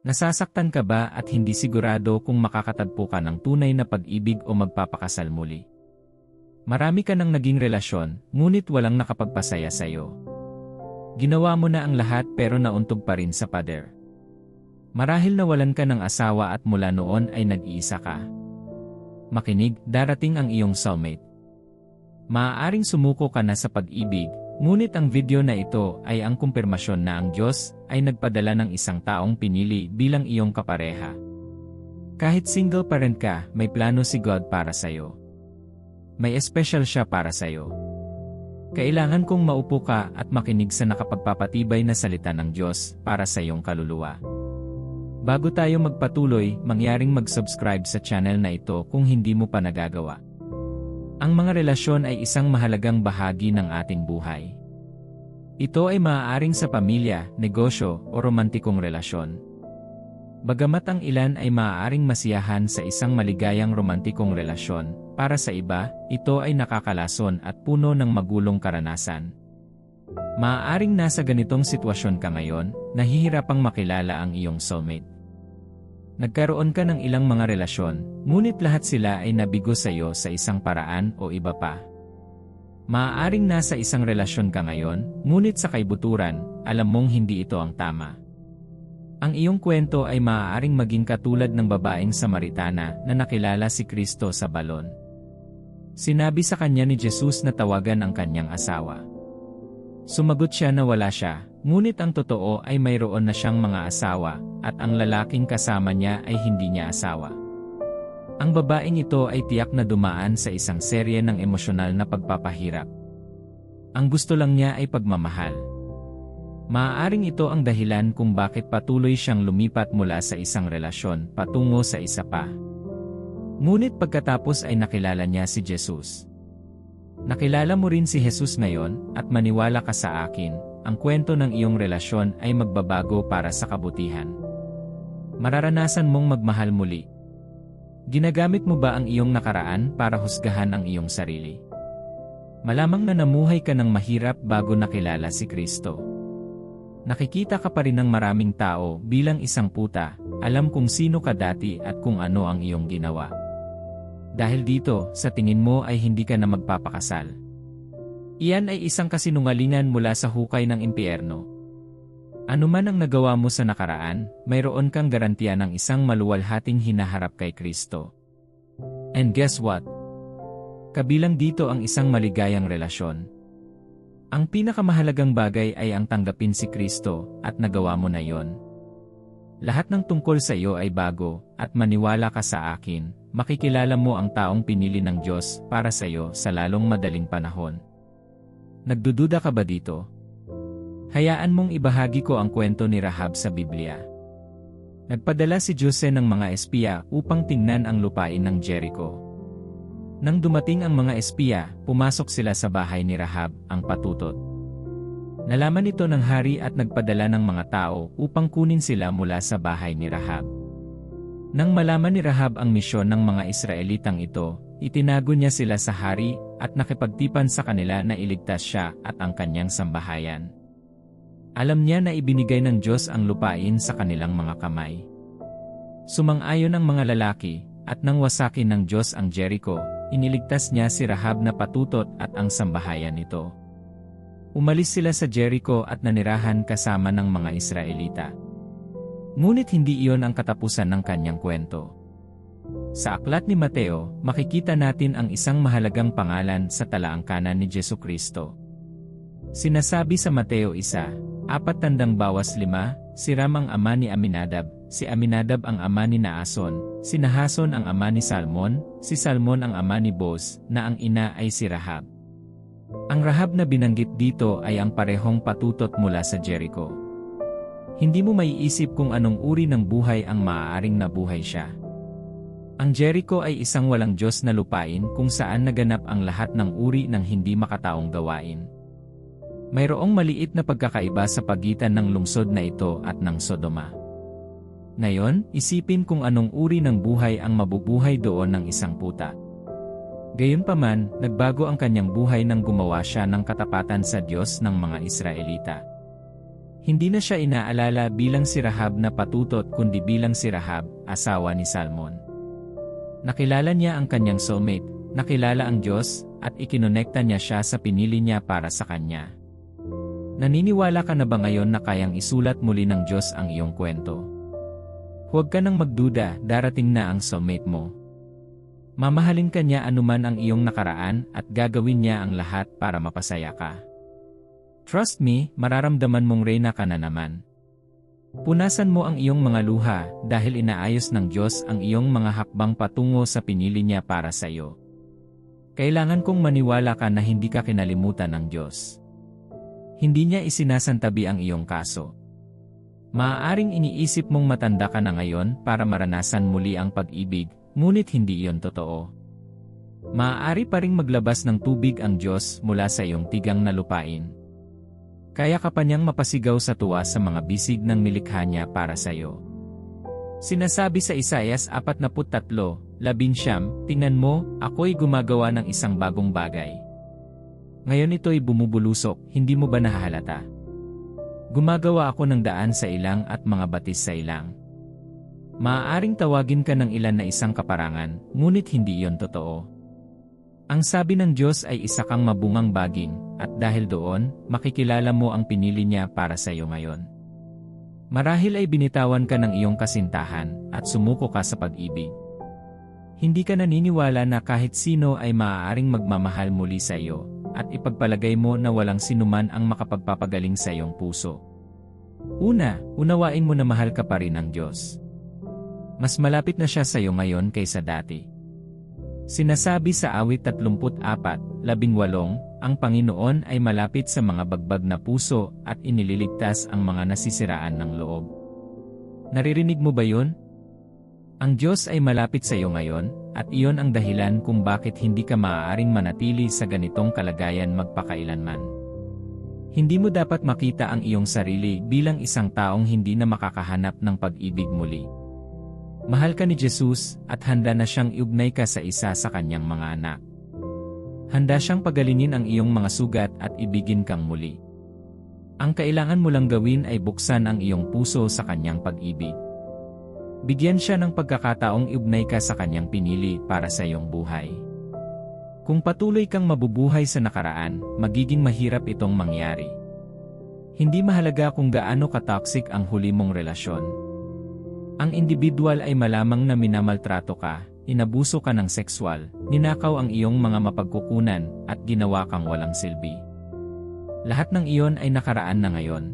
Nasasaktan ka ba at hindi sigurado kung makakatagpo ka ng tunay na pag-ibig o magpapakasal muli? Marami ka nang naging relasyon, ngunit walang nakapagpasaya sa'yo. Ginawa mo na ang lahat pero nauntog pa rin sa pader. Marahil nawalan ka ng asawa at mula noon ay nag-iisa ka. Makinig, darating ang iyong soulmate. Maaaring sumuko ka na sa pag-ibig, Ngunit ang video na ito ay ang kumpirmasyon na ang Diyos ay nagpadala ng isang taong pinili bilang iyong kapareha. Kahit single parent ka, may plano si God para sa'yo. May special siya para sa'yo. Kailangan kong maupo ka at makinig sa nakapagpapatibay na salita ng Diyos para sa iyong kaluluwa. Bago tayo magpatuloy, mangyaring mag-subscribe sa channel na ito kung hindi mo pa nagagawa. Ang mga relasyon ay isang mahalagang bahagi ng ating buhay. Ito ay maaaring sa pamilya, negosyo, o romantikong relasyon. Bagamat ang ilan ay maaaring masiyahan sa isang maligayang romantikong relasyon, para sa iba, ito ay nakakalason at puno ng magulong karanasan. Maaaring nasa ganitong sitwasyon ka ngayon, nahihirapang makilala ang iyong soulmate. Nagkaroon ka ng ilang mga relasyon, ngunit lahat sila ay nabigo sa iyo sa isang paraan o iba pa. Maaaring nasa isang relasyon ka ngayon, ngunit sa kaibuturan, alam mong hindi ito ang tama. Ang iyong kwento ay maaaring maging katulad ng babaeng Samaritana na nakilala si Kristo sa balon. Sinabi sa kanya ni Jesus na tawagan ang kanyang asawa. Sumagot siya na wala siya, ngunit ang totoo ay mayroon na siyang mga asawa, at ang lalaking kasama niya ay hindi niya asawa. Ang babaeng ito ay tiyak na dumaan sa isang serye ng emosyonal na pagpapahirap. Ang gusto lang niya ay pagmamahal. Maaaring ito ang dahilan kung bakit patuloy siyang lumipat mula sa isang relasyon patungo sa isa pa. Ngunit pagkatapos ay nakilala niya si Jesus. Nakilala mo rin si Jesus ngayon at maniwala ka sa akin, ang kwento ng iyong relasyon ay magbabago para sa kabutihan mararanasan mong magmahal muli. Ginagamit mo ba ang iyong nakaraan para husgahan ang iyong sarili? Malamang na namuhay ka ng mahirap bago nakilala si Kristo. Nakikita ka pa rin ng maraming tao bilang isang puta, alam kung sino ka dati at kung ano ang iyong ginawa. Dahil dito, sa tingin mo ay hindi ka na magpapakasal. Iyan ay isang kasinungalingan mula sa hukay ng impyerno. Ano man ang nagawa mo sa nakaraan, mayroon kang garantiya ng isang maluwalhating hinaharap kay Kristo. And guess what? Kabilang dito ang isang maligayang relasyon. Ang pinakamahalagang bagay ay ang tanggapin si Kristo at nagawa mo na yon. Lahat ng tungkol sa iyo ay bago at maniwala ka sa akin, makikilala mo ang taong pinili ng Diyos para sa iyo sa lalong madaling panahon. Nagdududa ka ba dito? Hayaan mong ibahagi ko ang kwento ni Rahab sa Biblia. Nagpadala si Jose ng mga espiya upang tingnan ang lupain ng Jericho. Nang dumating ang mga espiya, pumasok sila sa bahay ni Rahab, ang patutot. Nalaman ito ng hari at nagpadala ng mga tao upang kunin sila mula sa bahay ni Rahab. Nang malaman ni Rahab ang misyon ng mga Israelitang ito, itinago niya sila sa hari at nakipagtipan sa kanila na iligtas siya at ang kanyang sambahayan. Alam niya na ibinigay ng Diyos ang lupain sa kanilang mga kamay. Sumang-ayon ang mga lalaki, at nang wasakin ng Diyos ang Jericho, iniligtas niya si Rahab na patutot at ang sambahayan nito. Umalis sila sa Jericho at nanirahan kasama ng mga Israelita. Ngunit hindi iyon ang katapusan ng kanyang kwento. Sa aklat ni Mateo, makikita natin ang isang mahalagang pangalan sa talaangkanan ni Jesu Kristo. Sinasabi sa Mateo 1, Apat tandang bawas lima, si Ram ang ama ni Aminadab, si Aminadab ang ama ni Naason, si Nahason ang ama ni Salmon, si Salmon ang ama ni Boz, na ang ina ay si Rahab. Ang Rahab na binanggit dito ay ang parehong patutot mula sa Jericho. Hindi mo maiisip kung anong uri ng buhay ang maaaring nabuhay siya. Ang Jericho ay isang walang Diyos na lupain kung saan naganap ang lahat ng uri ng hindi makataong gawain. Mayroong maliit na pagkakaiba sa pagitan ng lungsod na ito at ng Sodoma. Ngayon, isipin kung anong uri ng buhay ang mabubuhay doon ng isang puta. Gayunpaman, nagbago ang kanyang buhay nang gumawa siya ng katapatan sa Diyos ng mga Israelita. Hindi na siya inaalala bilang si Rahab na patutot kundi bilang si Rahab, asawa ni Salmon. Nakilala niya ang kanyang soulmate, nakilala ang Diyos, at ikinonekta niya siya sa pinili niya para sa kanya. Naniniwala ka na ba ngayon na kayang isulat muli ng Diyos ang iyong kwento? Huwag ka nang magduda, darating na ang soulmate mo. Mamahalin ka niya anuman ang iyong nakaraan at gagawin niya ang lahat para mapasaya ka. Trust me, mararamdaman mong reyna ka na naman. Punasan mo ang iyong mga luha dahil inaayos ng Diyos ang iyong mga hakbang patungo sa pinili niya para sa iyo. Kailangan kong maniwala ka na hindi ka kinalimutan ng Diyos. Hindi niya isinasantabi ang iyong kaso. Maaaring iniisip mong matanda ka na ngayon para maranasan muli ang pag-ibig, ngunit hindi iyon totoo. Maaari pa ring maglabas ng tubig ang Diyos mula sa iyong tigang na lupain. Kaya ka pa niyang mapasigaw sa tuwa sa mga bisig ng nilikha niya para sa iyo. Sinasabi sa Isayas 43, labinsyam, tingnan mo, ako'y gumagawa ng isang bagong bagay. Ngayon ito'y bumubulusok, hindi mo ba nahahalata? Gumagawa ako ng daan sa ilang at mga batis sa ilang. Maaaring tawagin ka ng ilan na isang kaparangan, ngunit hindi iyon totoo. Ang sabi ng Diyos ay isa kang mabungang baging, at dahil doon, makikilala mo ang pinili niya para sa iyo ngayon. Marahil ay binitawan ka ng iyong kasintahan, at sumuko ka sa pag-ibig. Hindi ka naniniwala na kahit sino ay maaaring magmamahal muli sa iyo, at ipagpalagay mo na walang sinuman ang makapagpapagaling sa iyong puso. Una, unawain mo na mahal ka pa rin ng Diyos. Mas malapit na siya sa iyo ngayon kaysa dati. Sinasabi sa awit 34, 18, ang Panginoon ay malapit sa mga bagbag na puso at inililigtas ang mga nasisiraan ng loob. Naririnig mo ba yun? Ang Diyos ay malapit sa iyo ngayon, at iyon ang dahilan kung bakit hindi ka maaaring manatili sa ganitong kalagayan magpakailanman. Hindi mo dapat makita ang iyong sarili bilang isang taong hindi na makakahanap ng pag-ibig muli. Mahal ka ni Jesus at handa na siyang iugnay ka sa isa sa kanyang mga anak. Handa siyang pagalingin ang iyong mga sugat at ibigin kang muli. Ang kailangan mo lang gawin ay buksan ang iyong puso sa kanyang pag-ibig. Bigyan siya ng pagkakataong iugnay ka sa kanyang pinili para sa iyong buhay. Kung patuloy kang mabubuhay sa nakaraan, magiging mahirap itong mangyari. Hindi mahalaga kung gaano ka-toxic ang huli mong relasyon. Ang individual ay malamang na minamaltrato ka, inabuso ka ng sexual, ninakaw ang iyong mga mapagkukunan, at ginawa kang walang silbi. Lahat ng iyon ay nakaraan na ngayon.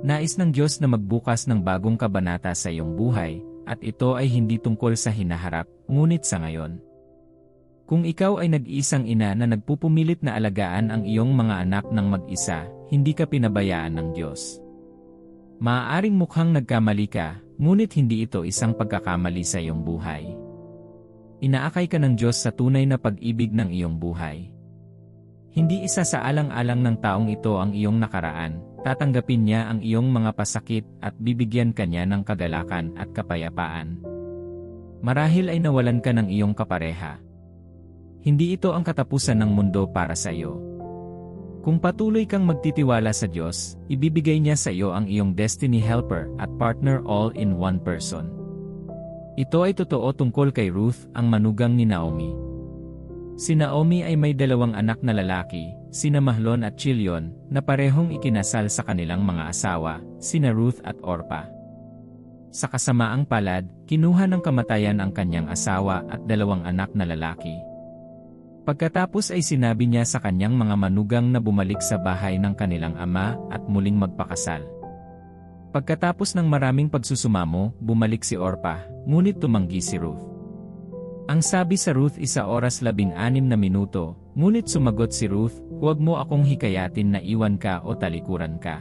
Nais ng Diyos na magbukas ng bagong kabanata sa iyong buhay, at ito ay hindi tungkol sa hinaharap, ngunit sa ngayon. Kung ikaw ay nag-iisang ina na nagpupumilit na alagaan ang iyong mga anak ng mag-isa, hindi ka pinabayaan ng Diyos. Maaaring mukhang nagkamali ka, Ngunit hindi ito isang pagkakamali sa iyong buhay. Inaakay ka ng Diyos sa tunay na pag-ibig ng iyong buhay. Hindi isa sa alang-alang ng taong ito ang iyong nakaraan, tatanggapin niya ang iyong mga pasakit at bibigyan ka niya ng kagalakan at kapayapaan. Marahil ay nawalan ka ng iyong kapareha. Hindi ito ang katapusan ng mundo para sa iyo. Kung patuloy kang magtitiwala sa Diyos, ibibigay niya sa iyo ang iyong destiny helper at partner all in one person. Ito ay totoo tungkol kay Ruth, ang manugang ni Naomi. Si Naomi ay may dalawang anak na lalaki, sina Mahlon at Chilion, na parehong ikinasal sa kanilang mga asawa, sina Ruth at Orpa. Sa kasamaang palad, kinuha ng kamatayan ang kanyang asawa at dalawang anak na lalaki, Pagkatapos ay sinabi niya sa kanyang mga manugang na bumalik sa bahay ng kanilang ama at muling magpakasal. Pagkatapos ng maraming pagsusumamo, bumalik si Orpa, ngunit tumanggi si Ruth. Ang sabi sa Ruth isa oras labing anim na minuto, ngunit sumagot si Ruth, huwag mo akong hikayatin na iwan ka o talikuran ka.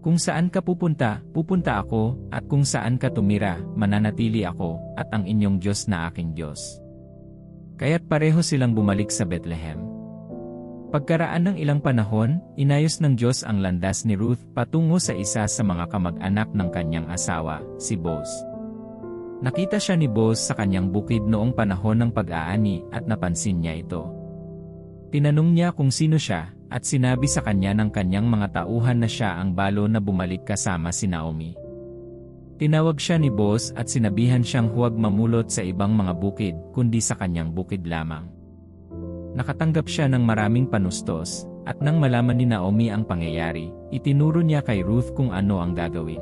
Kung saan ka pupunta, pupunta ako, at kung saan ka tumira, mananatili ako, at ang inyong Diyos na aking Diyos. Kaya't pareho silang bumalik sa Bethlehem. Pagkaraan ng ilang panahon, inayos ng Diyos ang landas ni Ruth patungo sa isa sa mga kamag-anak ng kanyang asawa, si Boaz. Nakita siya ni Boaz sa kanyang bukid noong panahon ng pag-aani at napansin niya ito. Tinanong niya kung sino siya, at sinabi sa kanya ng kanyang mga tauhan na siya ang balo na bumalik kasama si Naomi. Tinawag siya ni Boaz at sinabihan siyang huwag mamulot sa ibang mga bukid kundi sa kanyang bukid lamang. Nakatanggap siya ng maraming panustos, at nang malaman ni Naomi ang pangyayari, itinuro niya kay Ruth kung ano ang gagawin.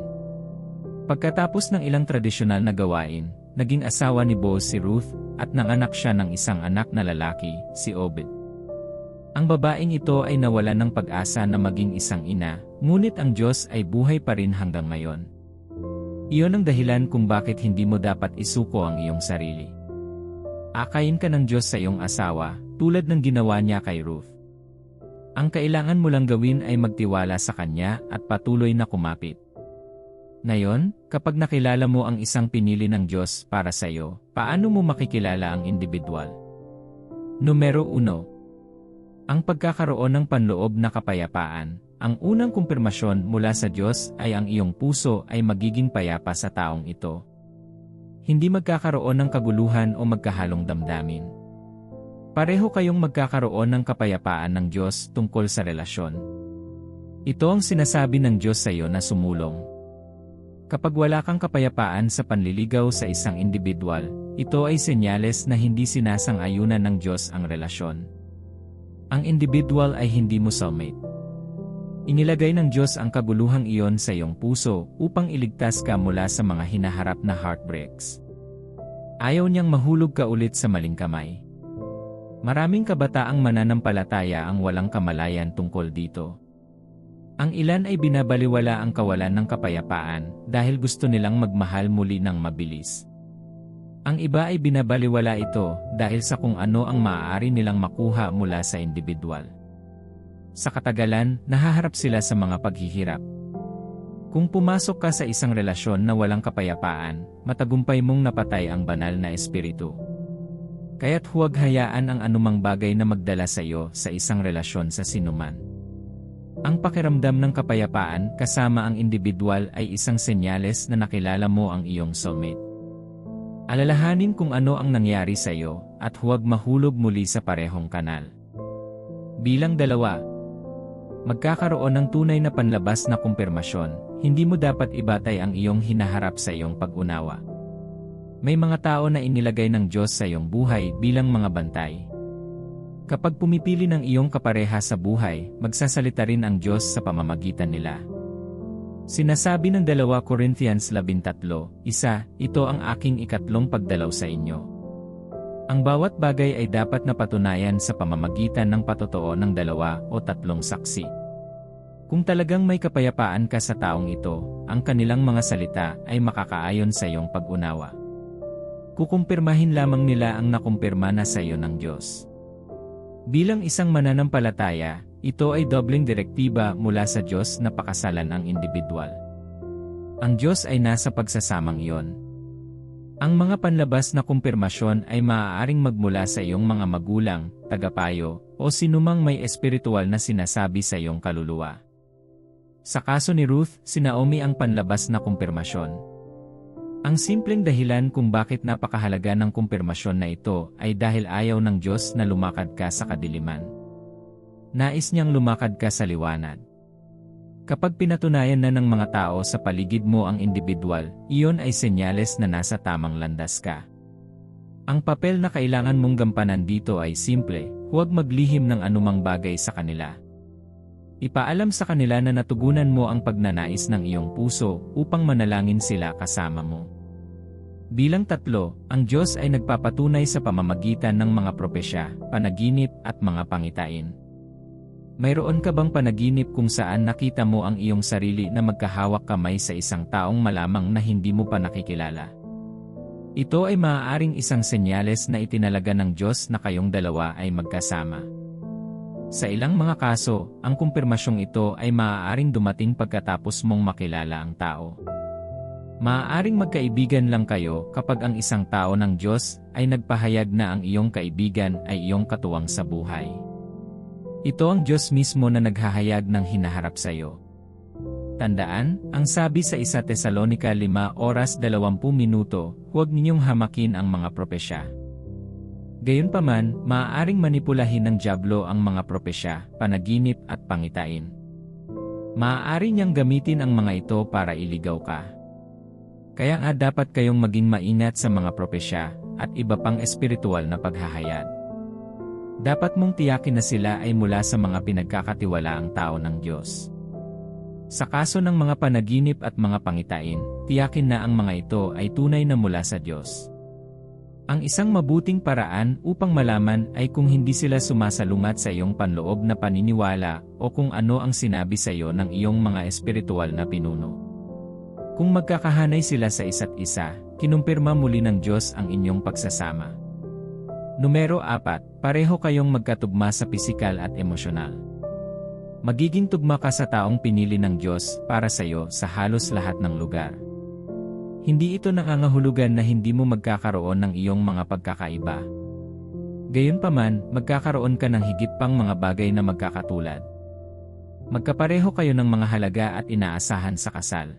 Pagkatapos ng ilang tradisyonal na gawain, naging asawa ni Boaz si Ruth, at nanganak siya ng isang anak na lalaki, si Obed. Ang babaeng ito ay nawalan ng pag-asa na maging isang ina, ngunit ang Diyos ay buhay pa rin hanggang ngayon. Iyon ang dahilan kung bakit hindi mo dapat isuko ang iyong sarili. Akayin ka ng Diyos sa iyong asawa, tulad ng ginawa niya kay Ruth. Ang kailangan mo lang gawin ay magtiwala sa Kanya at patuloy na kumapit. Ngayon, kapag nakilala mo ang isang pinili ng Diyos para sa iyo, paano mo makikilala ang individual? Numero 1. Ang pagkakaroon ng panloob na kapayapaan. Ang unang kumpirmasyon mula sa Diyos ay ang iyong puso ay magiging payapa sa taong ito. Hindi magkakaroon ng kaguluhan o magkahalong damdamin. Pareho kayong magkakaroon ng kapayapaan ng Diyos tungkol sa relasyon. Ito ang sinasabi ng Diyos sa iyo na sumulong. Kapag wala kang kapayapaan sa panliligaw sa isang individual, ito ay senyales na hindi sinasang-ayunan ng Diyos ang relasyon. Ang individual ay hindi mo soulmate. Inilagay ng Diyos ang kaguluhang iyon sa iyong puso upang iligtas ka mula sa mga hinaharap na heartbreaks. Ayaw niyang mahulog ka ulit sa maling kamay. Maraming kabataang mananampalataya ang walang kamalayan tungkol dito. Ang ilan ay binabaliwala ang kawalan ng kapayapaan dahil gusto nilang magmahal muli ng mabilis. Ang iba ay binabaliwala ito dahil sa kung ano ang maaari nilang makuha mula sa individual. Sa katagalan, nahaharap sila sa mga paghihirap. Kung pumasok ka sa isang relasyon na walang kapayapaan, matagumpay mong napatay ang banal na espiritu. Kaya't huwag hayaan ang anumang bagay na magdala sa iyo sa isang relasyon sa sinuman. Ang pakiramdam ng kapayapaan kasama ang individual ay isang senyales na nakilala mo ang iyong soulmate. Alalahanin kung ano ang nangyari sa iyo at huwag mahulog muli sa parehong kanal. Bilang dalawa, magkakaroon ng tunay na panlabas na kumpirmasyon, hindi mo dapat ibatay ang iyong hinaharap sa iyong pag-unawa. May mga tao na inilagay ng Diyos sa iyong buhay bilang mga bantay. Kapag pumipili ng iyong kapareha sa buhay, magsasalita rin ang Diyos sa pamamagitan nila. Sinasabi ng 2 Corinthians 13, Isa, ito ang aking ikatlong pagdalaw sa inyo. Ang bawat bagay ay dapat napatunayan sa pamamagitan ng patotoo ng dalawa o tatlong saksi. Kung talagang may kapayapaan ka sa taong ito, ang kanilang mga salita ay makakaayon sa iyong pag-unawa kukumpirmahin lamang nila ang nakumpirma na sa iyo ng Diyos. Bilang isang mananampalataya, ito ay dobleng direktiba mula sa Diyos na pakasalan ang individual. Ang Diyos ay nasa pagsasamang iyon. Ang mga panlabas na kumpirmasyon ay maaaring magmula sa iyong mga magulang, tagapayo, o sinumang may espiritual na sinasabi sa iyong kaluluwa. Sa kaso ni Ruth, si Naomi ang panlabas na kumpirmasyon. Ang simpleng dahilan kung bakit napakahalaga ng kumpirmasyon na ito ay dahil ayaw ng Diyos na lumakad ka sa kadiliman. Nais niyang lumakad ka sa liwanag. Kapag pinatunayan na ng mga tao sa paligid mo ang individual, iyon ay senyales na nasa tamang landas ka. Ang papel na kailangan mong gampanan dito ay simple, huwag maglihim ng anumang bagay sa kanila. Ipaalam sa kanila na natugunan mo ang pagnanais ng iyong puso upang manalangin sila kasama mo. Bilang tatlo, ang Diyos ay nagpapatunay sa pamamagitan ng mga propesya, panaginip at mga pangitain. Mayroon ka bang panaginip kung saan nakita mo ang iyong sarili na magkahawak kamay sa isang taong malamang na hindi mo pa nakikilala? Ito ay maaaring isang senyales na itinalaga ng Diyos na kayong dalawa ay magkasama. Sa ilang mga kaso, ang kumpirmasyong ito ay maaaring dumating pagkatapos mong makilala ang tao. Maaaring magkaibigan lang kayo kapag ang isang tao ng Diyos ay nagpahayag na ang iyong kaibigan ay iyong katuwang sa buhay. Ito ang Diyos mismo na naghahayag ng hinaharap sa iyo. Tandaan, ang sabi sa 1 Tesalonika 5 oras 20 minuto, huwag ninyong hamakin ang mga propesya. Gayunpaman, maaaring manipulahin ng Diablo ang mga propesya, panaginip at pangitain. Maaari niyang gamitin ang mga ito para iligaw ka. Kaya nga dapat kayong maging maingat sa mga propesya at iba pang espiritual na paghahayag. Dapat mong tiyakin na sila ay mula sa mga pinagkakatiwalaang tao ng Diyos. Sa kaso ng mga panaginip at mga pangitain, tiyakin na ang mga ito ay tunay na mula sa Diyos. Ang isang mabuting paraan upang malaman ay kung hindi sila sumasalungat sa iyong panloob na paniniwala o kung ano ang sinabi sa iyo ng iyong mga espiritual na pinuno. Kung magkakahanay sila sa isa't isa, kinumpirma muli ng Diyos ang inyong pagsasama. Numero 4, pareho kayong magkatugma sa pisikal at emosyonal. Magiging tugma ka sa taong pinili ng Diyos para sa iyo sa halos lahat ng lugar. Hindi ito nangangahulugan na hindi mo magkakaroon ng iyong mga pagkakaiba. Gayunpaman, magkakaroon ka ng higit pang mga bagay na magkakatulad. Magkapareho kayo ng mga halaga at inaasahan sa kasal.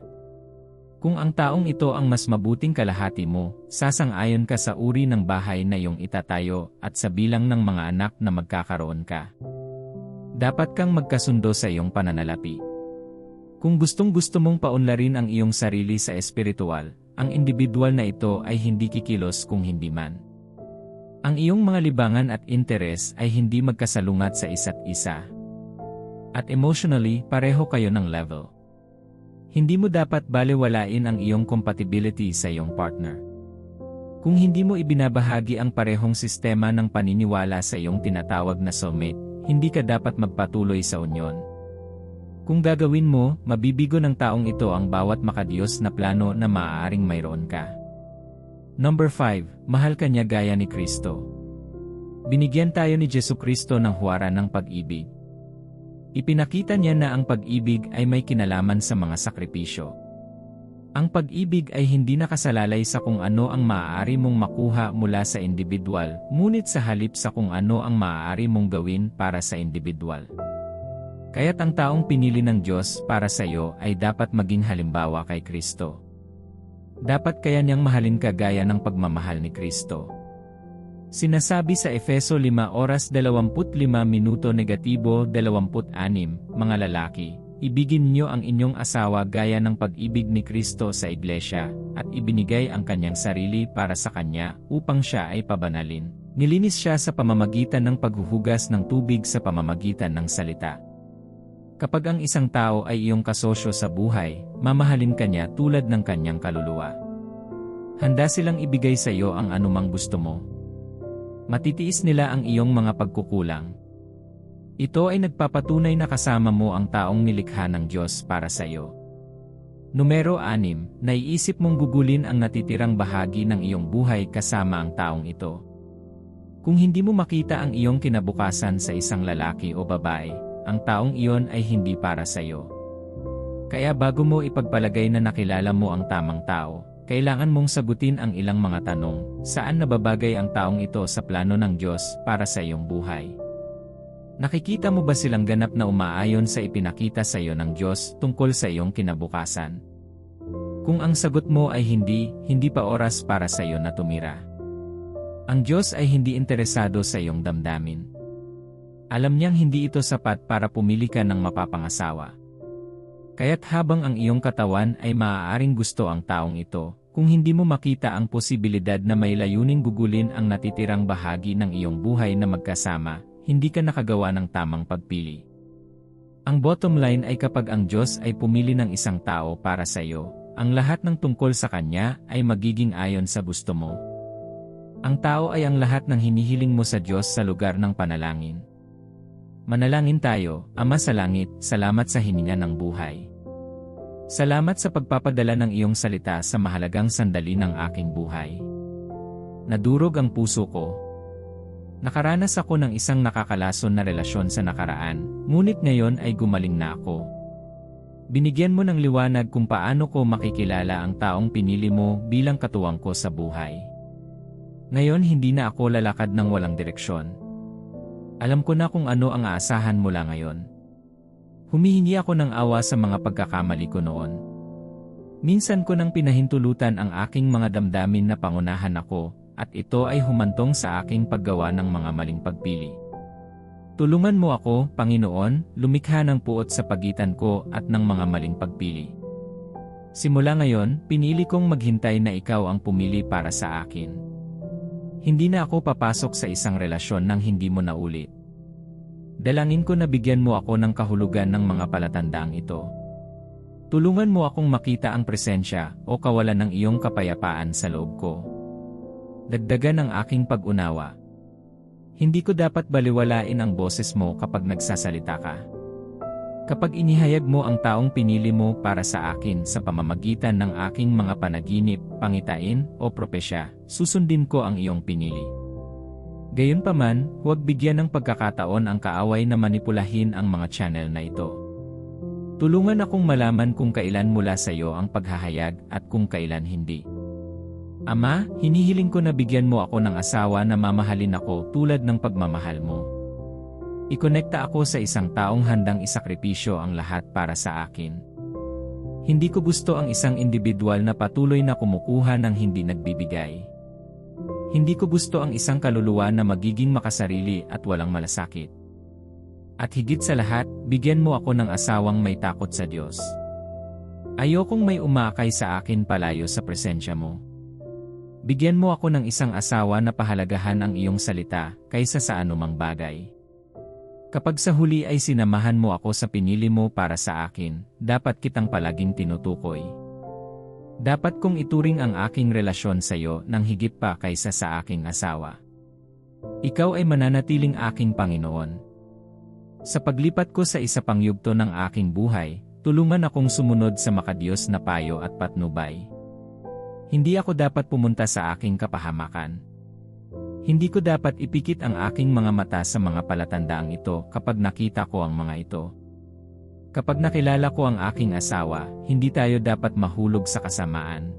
Kung ang taong ito ang mas mabuting kalahati mo, sasang-ayon ka sa uri ng bahay na iyong itatayo at sa bilang ng mga anak na magkakaroon ka. Dapat kang magkasundo sa iyong pananalapi. Kung gustong gusto mong paunlarin ang iyong sarili sa espiritual, ang individual na ito ay hindi kikilos kung hindi man. Ang iyong mga libangan at interes ay hindi magkasalungat sa isa't isa. At emotionally, pareho kayo ng level. Hindi mo dapat balewalain ang iyong compatibility sa iyong partner. Kung hindi mo ibinabahagi ang parehong sistema ng paniniwala sa iyong tinatawag na soulmate, hindi ka dapat magpatuloy sa unyon. Kung gagawin mo, mabibigo ng taong ito ang bawat makadiyos na plano na maaaring mayroon ka. Number 5. Mahal ka niya gaya ni Kristo. Binigyan tayo ni Jesu Kristo ng huwaran ng pag-ibig. Ipinakita niya na ang pag-ibig ay may kinalaman sa mga sakripisyo. Ang pag-ibig ay hindi nakasalalay sa kung ano ang maaari mong makuha mula sa individual, ngunit sa halip sa kung ano ang maaari mong gawin para sa individual. Kaya't ang taong pinili ng Diyos para sa iyo ay dapat maging halimbawa kay Kristo. Dapat kaya niyang mahalin ka gaya ng pagmamahal ni Kristo. Sinasabi sa Efeso 5 oras 25 minuto negatibo 26, mga lalaki, ibigin niyo ang inyong asawa gaya ng pag-ibig ni Kristo sa iglesia, at ibinigay ang kanyang sarili para sa kanya upang siya ay pabanalin. Nilinis siya sa pamamagitan ng paghuhugas ng tubig sa pamamagitan ng salita Kapag ang isang tao ay iyong kasosyo sa buhay, mamahalin ka niya tulad ng kanyang kaluluwa. Handa silang ibigay sa iyo ang anumang gusto mo. Matitiis nila ang iyong mga pagkukulang. Ito ay nagpapatunay na kasama mo ang taong nilikha ng Diyos para sa iyo. Numero 6, naiisip mong gugulin ang natitirang bahagi ng iyong buhay kasama ang taong ito. Kung hindi mo makita ang iyong kinabukasan sa isang lalaki o babae, ang taong iyon ay hindi para sa iyo. Kaya bago mo ipagpalagay na nakilala mo ang tamang tao, kailangan mong sagutin ang ilang mga tanong, saan nababagay ang taong ito sa plano ng Diyos para sa iyong buhay? Nakikita mo ba silang ganap na umaayon sa ipinakita sa iyo ng Diyos tungkol sa iyong kinabukasan? Kung ang sagot mo ay hindi, hindi pa oras para sa iyo na tumira. Ang Diyos ay hindi interesado sa iyong damdamin. Alam niyang hindi ito sapat para pumili ka ng mapapangasawa. Kaya't habang ang iyong katawan ay maaaring gusto ang taong ito, kung hindi mo makita ang posibilidad na may layuning gugulin ang natitirang bahagi ng iyong buhay na magkasama, hindi ka nakagawa ng tamang pagpili. Ang bottom line ay kapag ang Diyos ay pumili ng isang tao para sa iyo, ang lahat ng tungkol sa Kanya ay magiging ayon sa gusto mo. Ang tao ay ang lahat ng hinihiling mo sa Diyos sa lugar ng panalangin. Manalangin tayo, Ama sa Langit, salamat sa hininga ng buhay. Salamat sa pagpapadala ng iyong salita sa mahalagang sandali ng aking buhay. Nadurog ang puso ko. Nakaranas ako ng isang nakakalason na relasyon sa nakaraan, ngunit ngayon ay gumaling na ako. Binigyan mo ng liwanag kung paano ko makikilala ang taong pinili mo bilang katuwang ko sa buhay. Ngayon hindi na ako lalakad ng walang direksyon. Alam ko na kung ano ang aasahan mula ngayon. Humihingi ako ng awa sa mga pagkakamali ko noon. Minsan ko nang pinahintulutan ang aking mga damdamin na pangunahan ako, at ito ay humantong sa aking paggawa ng mga maling pagpili. Tulungan mo ako, Panginoon, lumikha ng puot sa pagitan ko at ng mga maling pagpili. Simula ngayon, pinili kong maghintay na ikaw ang pumili para sa akin. Hindi na ako papasok sa isang relasyon nang hindi mo naulit. Dalangin ko na bigyan mo ako ng kahulugan ng mga palatandaang ito. Tulungan mo akong makita ang presensya o kawalan ng iyong kapayapaan sa loob ko. Dagdagan ang aking pag-unawa. Hindi ko dapat baliwalain ang boses mo kapag nagsasalita ka. Kapag inihayag mo ang taong pinili mo para sa akin sa pamamagitan ng aking mga panaginip, pangitain, o propesya, susundin ko ang iyong pinili. Gayunpaman, huwag bigyan ng pagkakataon ang kaaway na manipulahin ang mga channel na ito. Tulungan akong malaman kung kailan mula sa iyo ang paghahayag at kung kailan hindi. Ama, hinihiling ko na bigyan mo ako ng asawa na mamahalin ako tulad ng pagmamahal mo. Ikonekta ako sa isang taong handang isakripisyo ang lahat para sa akin. Hindi ko gusto ang isang individual na patuloy na kumukuha ng hindi nagbibigay. Hindi ko gusto ang isang kaluluwa na magiging makasarili at walang malasakit. At higit sa lahat, bigyan mo ako ng asawang may takot sa Diyos. Ayokong may umakay sa akin palayo sa presensya mo. Bigyan mo ako ng isang asawa na pahalagahan ang iyong salita kaysa sa anumang bagay. Kapag sa huli ay sinamahan mo ako sa pinili mo para sa akin, dapat kitang palaging tinutukoy. Dapat kong ituring ang aking relasyon sa iyo ng higit pa kaysa sa aking asawa. Ikaw ay mananatiling aking Panginoon. Sa paglipat ko sa isa pang yugto ng aking buhay, tulungan akong sumunod sa makadiyos na payo at patnubay. Hindi ako dapat pumunta sa aking kapahamakan. Hindi ko dapat ipikit ang aking mga mata sa mga palatandaang ito kapag nakita ko ang mga ito. Kapag nakilala ko ang aking asawa, hindi tayo dapat mahulog sa kasamaan.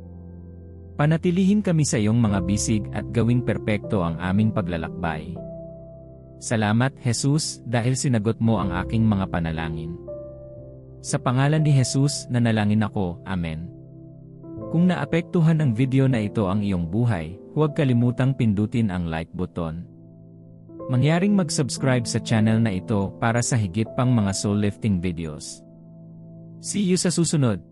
Panatilihin kami sa iyong mga bisig at gawing perpekto ang aming paglalakbay. Salamat, Jesus, dahil sinagot mo ang aking mga panalangin. Sa pangalan ni Jesus, nanalangin ako, Amen. Kung naapektuhan ng video na ito ang iyong buhay, huwag kalimutang pindutin ang like button. Mangyaring mag-subscribe sa channel na ito para sa higit pang mga soul-lifting videos. See you sa susunod!